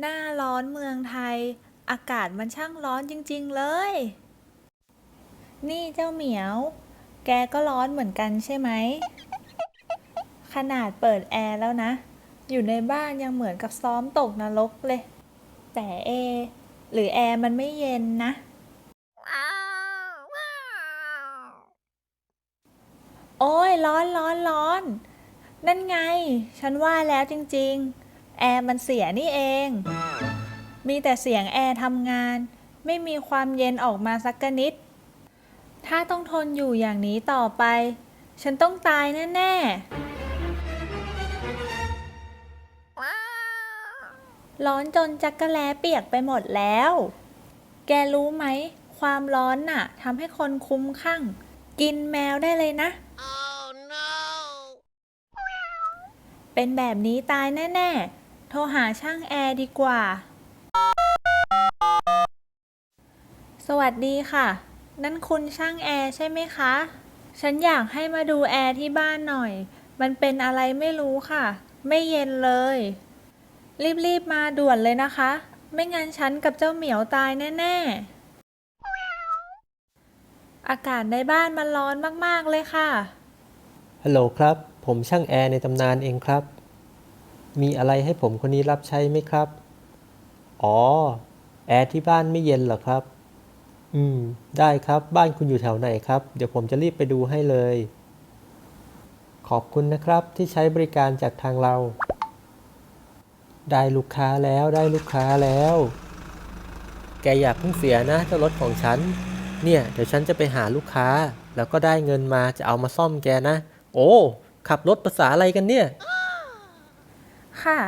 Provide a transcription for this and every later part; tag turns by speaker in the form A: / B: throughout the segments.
A: หน้าร้อนเมืองไทย อากาศมันช่างร้อนจริง ๆ เลย นี่เจ้าเหมียว แกก็ร้อนเหมือนกันใช่ไหม ขนาดเปิดแอร์แล้วนะ อยู่ในบ้านยังเหมือนกับซ้อมตกนรกเลย แต่เอ หรือแอร์มันไม่เย็นนะ โอ้ยร้อนร้อนร้อน นั่นไง ฉันว่าแล้วจริง ๆ แอร์มันเสียนี่เอง มีแต่เสียงแอร์ทำงาน ไม่มีความเย็นออกมาสักกะนิด ถ้าต้องทนอยู่อย่างนี้ต่อไป ฉันต้องตายแน่ๆ ร้อนจนจักกะแลเปียกไปหมดแล้ว แกรู้ไหม ความร้อนน่ะทำให้คนคุ้มข้างกินแมวได้เลยนะ
B: Oh no!
A: เป็นแบบนี้ตายแน่ ๆ โทรหาช่างแอร์ดีกว่า สวัสดีค่ะ นั่นคุณช่างแอร์ใช่ไหมคะ ฉันอยากให้มาดูแอร์ที่บ้านหน่อย มันเป็นอะไรไม่รู้ค่ะ ไม่เย็นเลย รีบๆมาด่วนเลยนะคะ ไม่งั้นฉันกับเจ้าเหมียวตายแน่ ๆ อากาศในบ้านมันร้อนมากๆเลยค่ะ
C: ฮัลโหลครับ ผมช่างแอร์ในตำนานเองครับ มีอะไรให้ผมคนนี้รับใช้ไหมครับ อ๋อ แอร์ที่บ้านไม่เย็นเหรอครับ อืม ได้ครับ บ้านคุณอยู่แถวไหนครับ เดี๋ยวผมจะรีบไปดูให้เลย ขอบคุณนะครับที่ใช้บริการจากทางเรา ได้ลูกค้าแล้ว ได้ลูกค้าแล้ว แกอยากเพิ่งเสียนะเจ้ารถของฉัน เนี่ย เดี๋ยวฉันจะไปหาลูกค้า แล้วก็ได้เงินมาจะเอามาซ่อมแกนะ โอ้ ขับรถภาษาอะไรกันเนี่ย
A: ค่ะ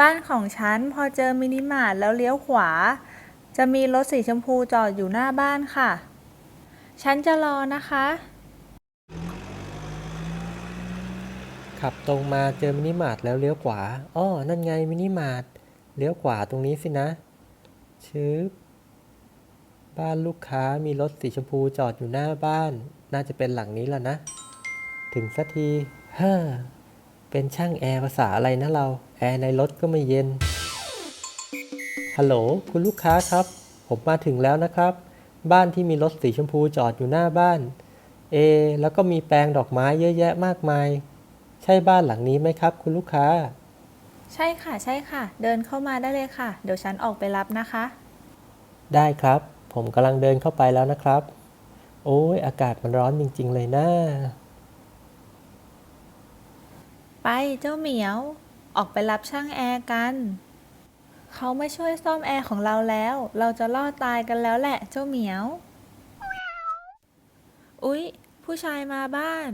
A: บ้านของฉันพอเจอมินิมาร์ทแล้วเลี้ยวขวา จะมีรถสีชมพูจอดอยู่หน้าบ้านค่ะ ฉันจะรอนะคะ
C: ขับตรงมาเจอมินิมาร์ทแล้วเลี้ยวขวาอ้อนั่นไงมินิมาร์ทเลี้ยวขวาตรงนี้สินะชืบบ้านลูกค้ามีรถสีชมพูจอดอยู่หน้าบ้าน น่าจะเป็นหลังนี้แหละนะ ถึงสักที เฮ้อ เป็นช่างแอร์ภาษาอะไรนะเรา แอร์ในรถก็ไม่เย็น ฮัลโหลคุณลูกค้าครับ ผมมาถึงแล้วนะครับ บ้านที่มีรถสีชมพูจอดอยู่หน้าบ้าน เอ แล้วก็มีแปลงดอกไม้เยอะแยะมากมาย ใช่บ้านหลังนี้ไหมครับ คุณลูกค้า
A: ใช่ค่ะใช่ค่ะ เดินเข้ามาได้เลยค่ะ เดี๋ยวฉันออกไปรับนะคะ
C: ได้ครับ ผมกำลังเดินเข้าไปแล้วนะครับ โอ้ยอากาศมันร้อนจริง ๆ เลยนะ
A: ไปเจ้าเหมียว ออกไปรับช่างแอร์กัน เขาไม่ช่วยซ่อมแอร์ของเราแล้ว เราจะรอดตายกันแล้วแหละเจ้าเหมียว อุ๊ย ผู้ชายมาบ้าน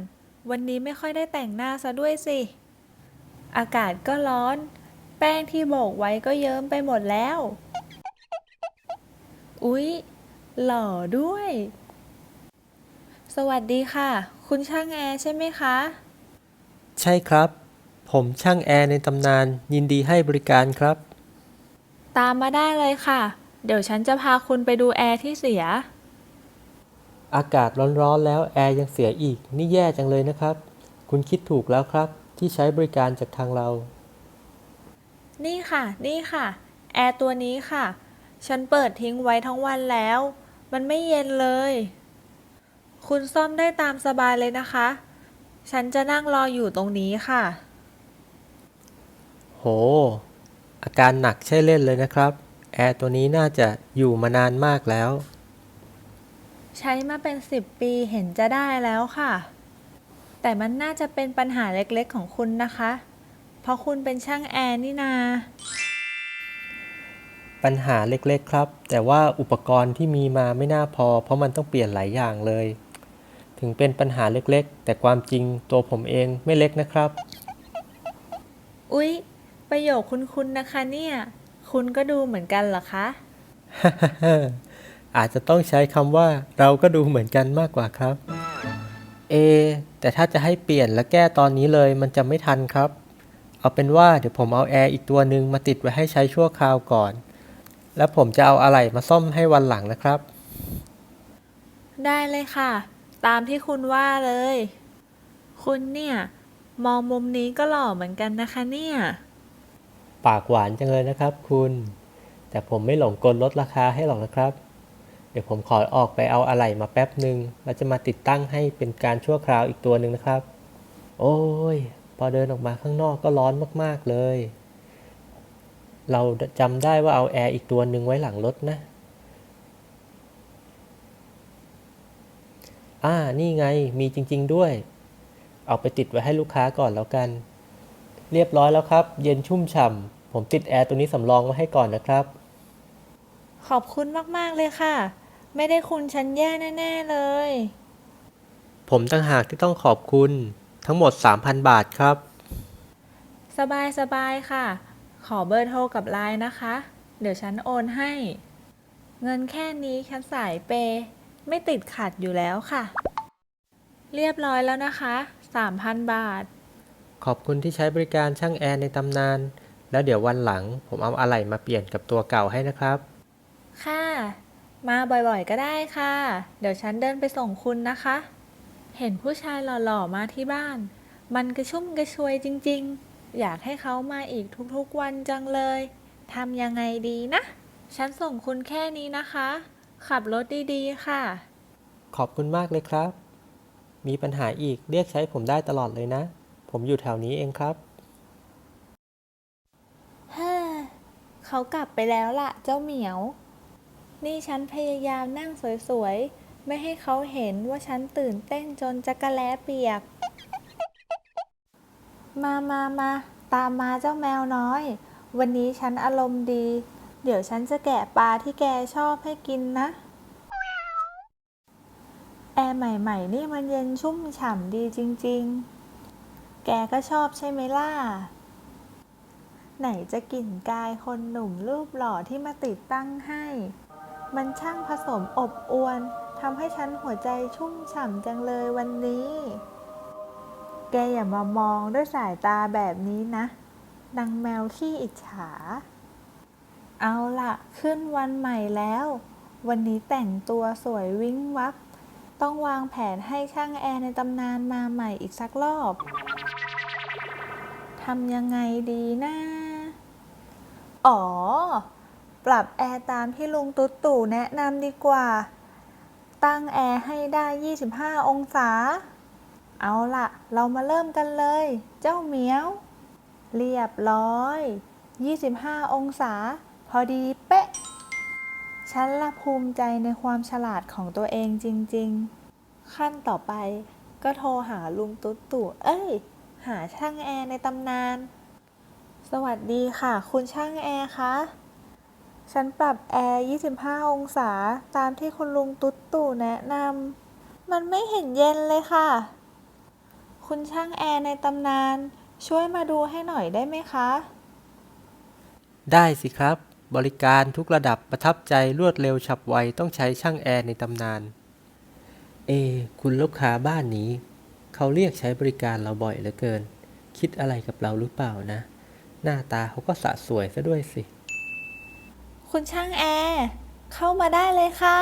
A: วันนี้ไม่ค่อยได้แต่งหน้าซะด้วยสิ อากาศก็ร้อน แป้งที่โบกไว้ก็เยิ้มไปหมดแล้ว อุ๊ย หล่อด้วย สวัสดีค่ะ คุณช่างแอร์ใช่ไหมคะ
C: ใช่ครับ ผมช่างแอร์ในตำนานยินดีให้บริการครับ
A: ตามมาได้เลยค่ะ เดี๋ยวฉันจะพาคุณไปดูแอร์ที่เสีย
C: อากาศร้อนๆแล้วแอร์ยังเสียอีก นี่แย่จังเลยนะครับ คุณคิดถูกแล้วครับ ที่ใช้บริการจากทางเรา
A: นี่ค่ะ นี่ค่ะ แอร์ตัวนี้ค่ะ ฉันเปิดทิ้งไว้ทั้งวันแล้ว มันไม่เย็นเลย คุณซ่อมได้ตามสบายเลยนะคะ ฉันจะนั่งรออยู่ตรงนี้ค่ะ
C: โห อาการหนักใช่เล่นเลยนะครับ แอร์ตัวนี้น่าจะอยู่มานานมากแล้ว
A: ใช้มาเป็นสิบปีเห็นจะได้แล้วค่ะ แต่มันน่าจะเป็นปัญหาเล็กๆของคุณนะคะ เพราะคุณเป็นช่างแอร์นี่นา
C: ปัญหาเล็กๆครับ แต่ว่าอุปกรณ์ที่มีมาไม่น่าพอ เพราะมันต้องเปลี่ยนหลายอย่างเลย ถึงเป็นปัญหาเล็กๆ แต่ความจริงตัวผมเองไม่เล็กนะครับ
A: อุ๊ย ประโยคคุณๆนะคะเนี่ย คุณก็ดูเหมือนกันเหรอคะ
C: อาจจะต้องใช้คำว่าเราก็ดูเหมือนกันมากกว่าครับ เอ แต่ถ้าจะให้เปลี่ยนและแก้ตอนนี้เลยมันจะไม่ทันครับ เอาเป็นว่าเดี๋ยวผมเอาแอร์อีกตัวหนึ่งมาติดไว้ให้ใช้ชั่วคราวก่อน แล้วผมจะเอาอะไหล่มาซ่อมให้วันหลังนะครับ
A: ได้เลยค่ะ ตามที่คุณว่าเลย คุณเนี่ย มองมุมนี้ก็หล่อเหมือนกันนะคะเนี่ย
C: ปากหวานจังเลยนะครับคุณ แต่ผมไม่หลงกลลดราคาให้หรอกนะครับ เดี๋ยวผมขอออกไปเอาอะไหล่มาแป๊บหนึ่งแล้วจะมาติดตั้งให้เป็นการชั่วคราวอีกตัวหนึ่งนะครับ โอ้ย พอเดินออกมาข้างนอกก็ร้อนมากๆเลย เราจำได้ว่าเอาแอร์อีกตัวหนึ่งไว้หลังรถนะอ่า นี่ไง มีจริง ๆ ด้วย เอาไปติดไว้ให้ลูกค้าก่อนแล้วกัน เรียบร้อยแล้วครับ เย็นชุ่มฉ่ำผมติดแอร์ตัวนี้สำรองไว้ให้ก่อนนะครับ
A: ขอบคุณมาก ๆ เลยค่ะ ไม่ได้คุณฉันแย่แน่ ๆ เลย
C: ผมต่างหากที่ต้องขอบคุณทั้งหมด 3,000 บาทครับ
A: สบายสบายค่ะ ขอเบอร์โทรกับไลน์นะคะ เดี๋ยวฉันโอนให้ เงินแค่นี้ฉันสายเปย์ไม่ติดขัดอยู่แล้วค่ะ เรียบร้อยแล้วนะคะ 3,000 บาท
C: ขอบคุณที่ใช้บริการช่างแอร์ในตำนาน แล้วเดี๋ยววันหลังผมเอาอะไหล่มาเปลี่ยนกับตัวเก่าให้นะครับ
A: ค่ะ มาบ่อยๆก็ได้ค่ะ เดี๋ยวฉันเดินไปส่งคุณนะคะ เห็นผู้ชายหล่อๆมาที่บ้าน มันกระชุ่มกระชวยจริงๆ อยากให้เขามาอีกทุกๆวันจังเลยทำยังไงดีนะ ฉันส่งคุณแค่นี้นะคะ ขับรถดีๆ ค่ะ
C: ขอบคุณมากเลยครับ มีปัญหาอีกเรียกใช้ผมได้ตลอดเลยนะ ผมอยู่แถวนี้เองครับ
A: ฮ่าเขากลับไปแล้วล่ะ เจ้าเหมียว นี่ฉันพยายามนั่งสวยๆ ไม่ให้เขาเห็นว่าฉันตื่นเต้นจนจักระแลเปียก มามามาตามมาเจ้าแมวน้อย วันนี้ฉันอารมณ์ดี เดี๋ยวฉันจะแกะปลาที่แกชอบให้กินนะ แอร์ใหม่ ๆ นี่มันเย็นชุ่มฉ่ำดีจริง ๆ แกก็ชอบใช่ไหมล่ะ ไหนจะกลิ่นกายคนหนุ่มรูปหล่อที่มาติดตั้งให้ มันช่างผสมอบอวนทำให้ฉันหัวใจชุ่มฉ่ำจังเลยวันนี้ แกอย่ามามองด้วยสายตาแบบนี้นะนางแมวขี้อิจฉา เอาล่ะขึ้นวันใหม่แล้ว วันนี้แต่งตัวสวยวิ้งวับ ต้องวางแผนให้ช่างแอร์ในตำนานมาใหม่อีกสักรอบ ทำยังไงดีนะ อ๋อ ปรับแอร์ตามที่ลุงตุ๊ดตู่แนะนำดีกว่า ตั้งแอร์ให้ได้ 25 องศา เอาละเรามาเริ่มกันเลย เจ้าเหมียว เรียบร้อย 25 องศา พอดีเป๊ะ ฉันละภูมิใจในความฉลาดของตัวเองจริง ๆ ขั้นต่อไปก็โทรหาลุงตุ๊ดตู่ เอ้ย หาช่างแอร์ในตำนาน สวัสดีค่ะ คุณช่างแอร์คะ ฉันปรับแอร์ 25 องศาตามที่คุณลุงตุ๊ดตู่แนะนำ มันไม่เห็นเย็นเลยค่ะ คุณช่างแอร์ในตำนาน ช่วยมาดูให้หน่อยได้ไหมคะ
C: ได้สิครับ บริการทุกระดับประทับใจรวดเร็วฉับไวต้องใช้ช่างแอร์ในตำนาน เอ คุณลูกค้าบ้านนี้ เขาเรียกใช้บริการเราบ่อยเหลือเกิน คิดอะไรกับเราหรือเปล่านะ หน้าตาเขาก็สะสวยซะด้วยสิ
A: คุณช่างแอร์เข้ามาได้เลยค่ะ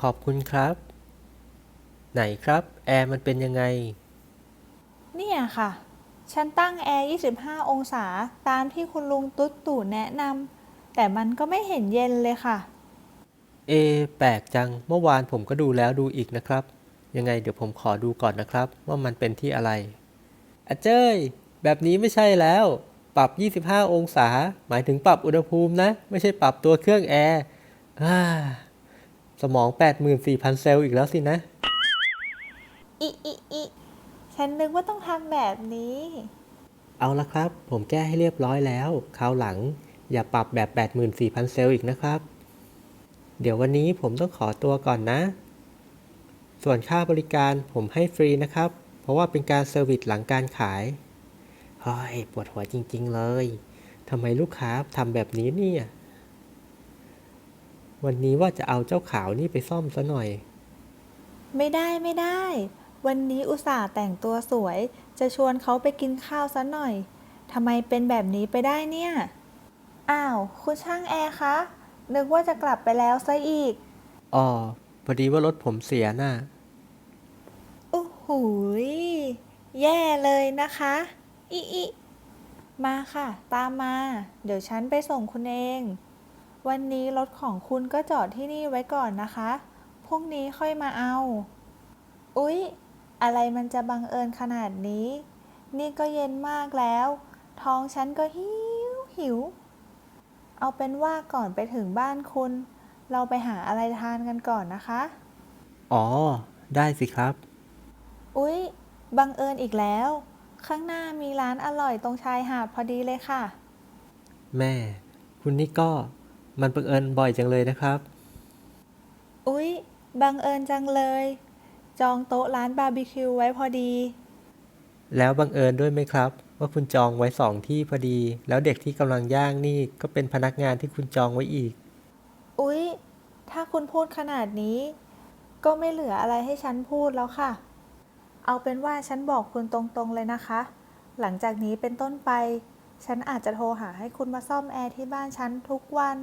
C: ขอบคุณครับ ไหนครับ แอร์มันเป็นยังไง
A: เนี่ยค่ะ ฉันตั้งแอร์ 25 องศาตามที่คุณลุงตุ๊ดตู่แนะนำแต่มันก็ไม่เห็นเย็นเลยค่ะ
C: เอ แปลกจังเมื่อวานผมก็ดูแล้วดูอีกนะครับ ยังไงเดี๋ยวผมขอดูก่อนนะครับ ว่ามันเป็นที่อะไรอะเจ้ย แบบนี้ไม่ใช่แล้ว ปรับ 25 องศา หมายถึงปรับอุณหภูมินะ ไม่ใช่ปรับตัวเครื่องแอร์อ่าสมอง 84,000 เซลล์อีกแล้วสินะ
A: อิอิอิฉันนึกว่าต้องทำแบบนี้
C: เอาละครับ ผมแก้ให้เรียบร้อยแล้วคราวหลัง อย่าปรับแบบ 84,000 เซลล์อีกนะครับ เดี๋ยววันนี้ผมต้องขอตัวก่อนนะ ส่วนค่าบริการผมให้ฟรีนะครับ เพราะว่าเป็นการเซอร์วิสหลังการขายเฮ้ยปวดหัวจริง ๆ เลยทำไมลูกค้าทำแบบนี้เนี่ย วันนี้ว่าจะเอาเจ้าขาวนี่ไปซ่อมซะหน่อย
A: ไม่ได้ไม่ได้ วันนี้อุตส่าห์แต่งตัวสวย จะชวนเขาไปกินข้าวซะหน่อยทำไมเป็นแบบนี้ไปได้เนี่ย อ้าว คุณช่างแอร์คะ นึกว่าจะกลับไปแล้วซะอีก
C: อ๋อ พอดีว่ารถผมเสียน่ะ
A: โอ้โหยแย่เลยนะคะ อิอิมาค่ะ ตามมา เดี๋ยวฉันไปส่งคุณเอง วันนี้รถของคุณก็จอดที่นี่ไว้ก่อนนะคะ พรุ่งนี้ค่อยมาเอา อุ๊ย อะไรมันจะบังเอิญขนาดนี้ นี่ก็เย็นมากแล้ว ท้องฉันก็หิวหิว เอาเป็นว่าก่อนไปถึงบ้านคุณ เราไปหาอะไรทานกันก่อนนะคะ
C: อ๋อ ได้สิครับ
A: อุ๊ย บังเอิญอีกแล้ว ข้างหน้ามีร้านอร่อยตรงชายหาดพอดีเลยค่ะ
C: แม่ คุณนี่ก็มันบังเอิญบ่อยจังเลยนะครับ
A: อุ๊ย บังเอิญจังเลย จองโต๊ะร้านบาร์บีคิวไว้พอดี
C: แล้วบังเอิญด้วยไหมครับ ว่าคุณจองไว้สองที่พอดี แล้วเด็กที่กำลังย่างนี่ก็เป็นพนักงานที่คุณจองไว้อีก
A: อุ๊ย ถ้าคุณพูดขนาดนี้ ก็ไม่เหลืออะไรให้ฉันพูดแล้วค่ะ เอาเป็นว่าฉันบอกคุณตรงๆเลยนะคะ หลังจากนี้เป็นต้นไป ฉันอาจจะโทรหาให้คุณมาซ่อมแอร์ที่บ้านฉันทุกวัน